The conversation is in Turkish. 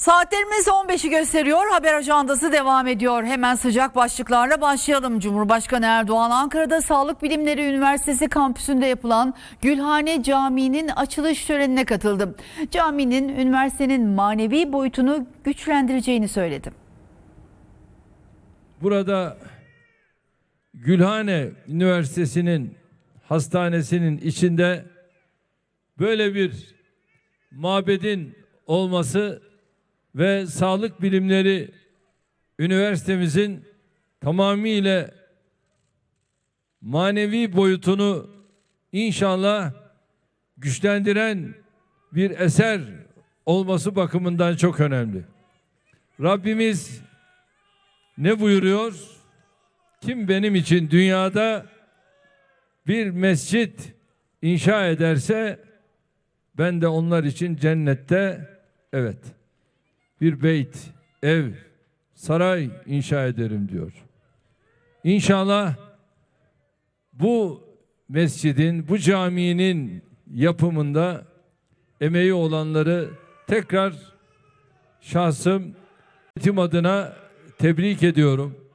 Saatlerimiz 15'i gösteriyor. Haber ajandası devam ediyor. Hemen sıcak başlıklarla başlayalım. Cumhurbaşkanı Erdoğan Ankara'da Sağlık Bilimleri Üniversitesi kampüsünde yapılan Gülhane Camii'nin açılış törenine katıldı. Caminin üniversitenin manevi boyutunu güçlendireceğini söyledi. Burada Gülhane Üniversitesi'nin hastanesinin içinde böyle bir mabedin olması ve sağlık bilimleri üniversitemizin tamamıyla manevi boyutunu inşallah güçlendiren bir eser olması bakımından çok önemli. Rabbimiz ne buyuruyor? Kim benim için dünyada bir mescit inşa ederse ben de onlar için cennette evet bir beyt, ev, saray inşa ederim diyor. İnşallah bu mescidin, bu caminin yapımında emeği olanları tekrar şahsım eğitim adına tebrik ediyorum.